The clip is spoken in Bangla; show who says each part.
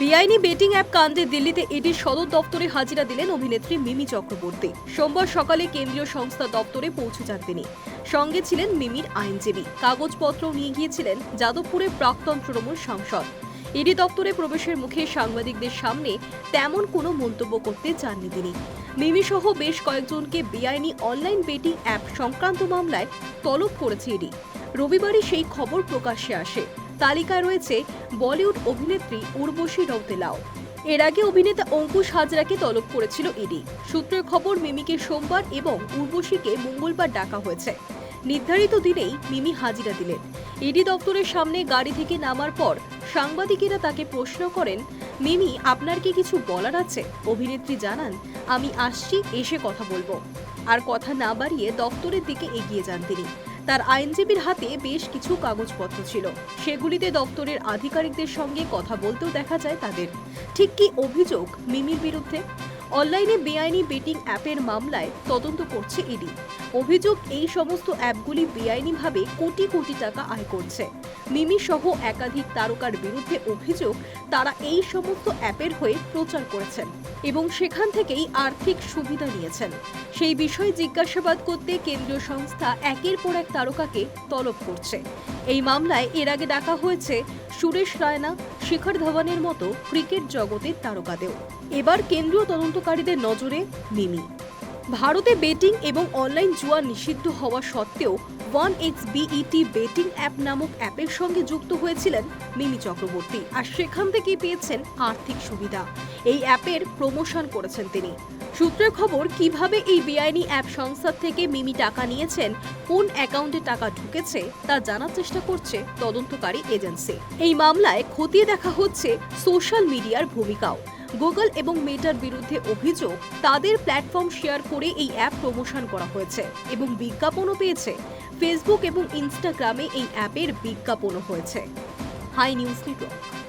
Speaker 1: বেআইনি বেটিং অ্যাপ কাণ্ডে দিল্লিতে ইডির সদর দপ্তরে হাজিরা দিলেন অভিনেত্রী মিমি চক্রবর্তী। সোমবার সকালে কেন্দ্রীয় সংস্থা দপ্তরে পৌঁছে যান তিনি। সঙ্গে ছিলেন মিমির আইনজীবী। কাগজপত্র নিয়ে গিয়েছিলেন যাদবপুরের প্রাক্তন তৃণমূল সাংসদ। ইডি দপ্তরে প্রবেশের মুখে সাংবাদিকদের সামনে তেমন কোনো মন্তব্য করতে চাননি তিনি। মিমি সহ বেশ কয়েকজনকে বেআইনি অনলাইন বেটিং অ্যাপ সংক্রান্ত মামলায় তলব করেছে ইডি রবিবারই সেই খবর প্রকাশ্যে আসে। তালিকায় রয়েছে বলিউড অভিনেত্রী উর্বশী রৌতেলাও। এর আগে অভিনেতা অঙ্কুশ হাজরাকে তলব করেছিল ইডি। সূত্রের খবর, মিমিকে সোমবার এবং উর্বশীকে মঙ্গলবার ডাকা হয়েছে। নির্ধারিত দিনেই মিমি হাজিরা দিলেন। ইডি দপ্তরের সামনে গাড়ি থেকে নামার পর সাংবাদিকেরা তাকে প্রশ্ন করেন, মিমি, আপনার কি কিছু বলার আছে? অভিনেত্রী জানান, আমি আসছি, এসে কথা বলব। আর কথা না বাড়িয়ে দপ্তরের দিকে এগিয়ে যান তিনি। তার আইনজীবীর হাতে বেশ কিছু কাগজপত্র ছিল। সেগুলিতে দপ্তরের আধিকারিকদের সঙ্গে কথা বলতেও দেখা যায় তাদের। ঠিক কি অভিযোগ মিমির বিরুদ্ধে? অনলাইনে বেআইনি বেটিং অ্যাপের মামলায় তদন্ত করছে ইডি। অভিযোগ, এই সমস্ত অ্যাপগুলি বেআইনিভাবে কোটি কোটি টাকা আয় করছে। মিমি সহ একাধিক তারকার বিরুদ্ধে অভিযোগ, তারা এই সমস্ত অ্যাপের হয়ে প্রচার করেছেন এবং সেখান থেকেই আর্থিক সুবিধা নিয়েছেন। সেই বিষয়ে জিজ্ঞাসাবাদ করতে কেন্দ্রীয় সংস্থা একের পর এক তারকাকে তলব করছে। এই মামলায় এর আগে ডাকা হয়েছে সুরেশ রায়না, শিখর ধওয়ানের মতো ক্রিকেট জগতের তারকাদেও এবার কেন্দ্রীয় তদন্তকারীদের নজরে মিমি। ভারতে বেটিং এবং অনলাইন জুয়া নিষিদ্ধ হওয়া সত্ত্বেও one X bet betting app নামক অ্যাপের সঙ্গে যুক্ত হয়েছিলেন মিমি চক্রবর্তী আর সেখান থেকেই পেয়েছেন আর্থিক সুবিধা। এই অ্যাপের প্রমোশন করেছেন তিনি। সূত্রের খবর, কীভাবে এই বেআইনি অ্যাপ সংস্থা থেকে মিমি টাকা নিয়েছেন, কোন অ্যাকাউন্টে টাকা ঢুকেছে তা জানার চেষ্টা করছে তদন্তকারী এজেন্সি। এই মামলায় খতিয়ে দেখা হচ্ছে সোশ্যাল মিডিয়ার ভূমিকাও। গুগল এবং মেটার বিরুদ্ধে অভিযোগ তাদের প্ল্যাটফর্ম শেয়ার করে এই অ্যাপ প্রমোশন করা হয়েছে এবং বিজ্ঞাপনও পেয়েছে। ফেসবুক এবং ইনস্টাগ্রামে এই অ্যাপের বিজ্ঞাপনও হয়েছে। High news network